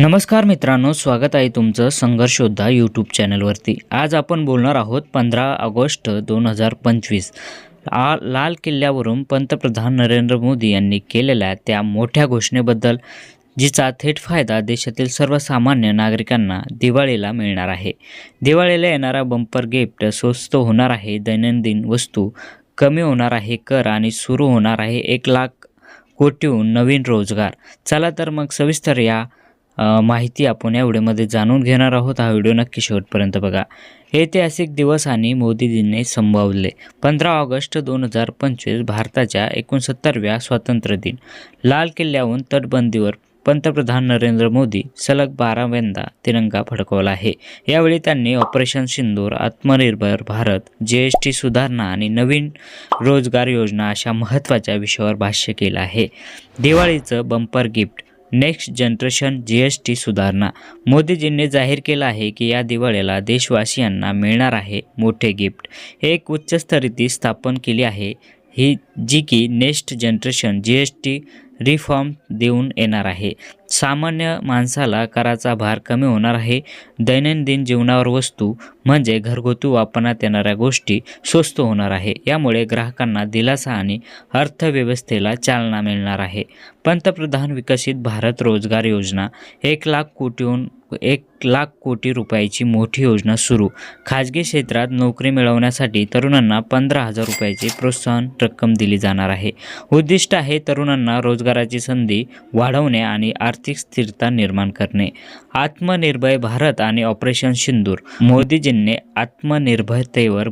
नमस्कार मित्रांनो स्वागत आहे तुमचं संघर्षोद्धा यूट्यूब चॅनलवरती आज आपण बोलणार आहोत पंधरा ऑगस्ट दोन हजार पंचवीस. आ लाल किल्ल्यावरून पंतप्रधान नरेंद्र मोदी यांनी केलेल्या त्या मोठ्या घोषणेबद्दल जिचा थेट फायदा देशातील सर्वसामान्य नागरिकांना दिवाळीला मिळणार आहे. दिवाळीला येणारा बंपर गिफ्ट स्वस्त होणार आहे दैनंदिन वस्तू कमी होणार आहे कर आणि सुरू होणार आहे एक लाख कोटीहून नवीन रोजगार. चला तर मग सविस्तर या माहिती आपण या व्हिडिओमध्ये जाणून घेणार आहोत. हा व्हिडिओ नक्की शेवटपर्यंत बघा. ऐतिहासिक दिवस आणि मोदीजींनी संभावले पंधरा ऑगस्ट दोन हजार पंचवीस भारताच्या एकोणसत्तरव्या स्वातंत्र्य दिन. लाल किल्ल्याहून तटबंदीवर पंतप्रधान नरेंद्र मोदी सलग बाराव्यांदा तिरंगा फडकवला आहे. यावेळी त्यांनी ऑपरेशन सिंदूर आत्मनिर्भर भारत जी एस टी सुधारणा आणि नवीन रोजगार योजना अशा महत्त्वाच्या विषयावर भाष्य केलं आहे. दिवाळीचं bumper gift next generation G S T सुधारणा. मोदीजींनी जाहीर केलं आहे की या दिवाळीला देशवासियांना मिळणार आहे मोठे गिफ्ट. एक उच्चस्तरीती स्थापन केली आहे. ही जी की next generation G S T reform देऊन येणार आहे. सामान्य माणसाला कराचा भार कमी होणार आहे. दैनंदिन जीवनावर वस्तू म्हणजे घरगुती वापरण्यात येणाऱ्या गोष्टी स्वस्त होणार आहे. यामुळे ग्राहकांना दिलासा आणि अर्थव्यवस्थेला चालना मिळणार आहे. पंतप्रधान विकसित भारत रोजगार योजना एक लाख कोटीहून एक लाख कोटी रुपयाची मोठी योजना सुरू. खाजगी क्षेत्रात नोकरी मिळवण्यासाठी तरुणांना पंधरा हजार रुपयाची प्रोत्साहन रक्कम दिली जाणार आहे. उद्दिष्ट आहे तरुणांना रोजगाराची संधी वाढवणे आणि आर्थिक स्थिरता निर्माण करणे. आत्मनिर्भर भारत आणि ऑपरेशन सिंदूर. मोदीजींनी आत्मनिर्भरतेवर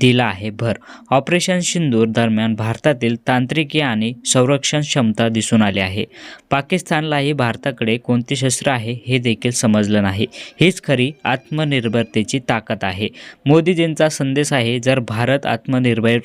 दिला आहे. भर. ऑपरेशन सिंदूर दरम्यान भारतातील तांत्रिकी आणि संरक्षण क्षमता दिसून आली आहे. पाकिस्तानलाही भारताकडे कोणती शस्त्र आहे हे देखील समजलं नाही. हीच खरी आत्मनिर्भरतेची ताकद आहे. मोदीजींचा संदेश आहे जर भारत आत्मनिर्भर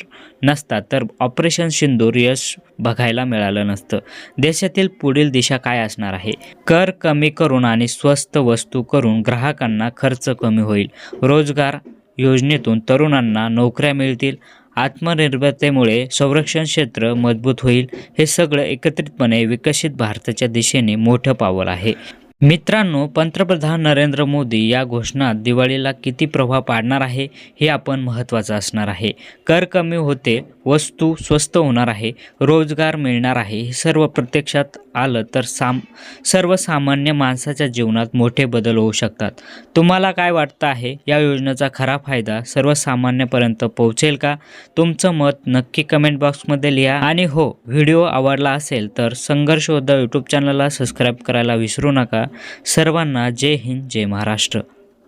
नसता तर ऑपरेशन सिंदूर यश बघायला मिळालं नसतं. देशातील पुढील दिशा काय असणार आहे? कर कमी करून आणि स्वस्त वस्तू करून ग्राहकांना खर्च कमी होईल. रोजगार योजनेतून तरुणांना नोकऱ्या मिळतील. आत्मनिर्भरतेमुळे संरक्षण क्षेत्र मजबूत होईल. हे सगळं एकत्रितपणे विकसित भारताच्या दिशेने मोठं पावल आहे. मित्रांनो पंतप्रधान नरेंद्र मोदी या घोषणात दिवाळीला किती प्रभाव पाडणार आहे हे आपण महत्त्वाचं असणार आहे. कर कमी होते वस्तू स्वस्त होणार आहे रोजगार मिळणार आहे हे सर्व प्रत्यक्षात आलं तर साम सर्वसामान्य माणसाच्या जीवनात मोठे बदल होऊ शकतात. तुम्हाला काय वाटतं आहे? या योजनेचा खरा फायदा सर्वसामान्यपर्यंत पोहोचेल का? तुमचं मत नक्की कमेंट बॉक्समध्ये लिहा. आणि हो व्हिडिओ आवडला असेल तर संघर्ष यूट्यूब चॅनलला सबस्क्राईब करायला विसरू नका. सर्वांना जय हिंद जय महाराष्ट्र.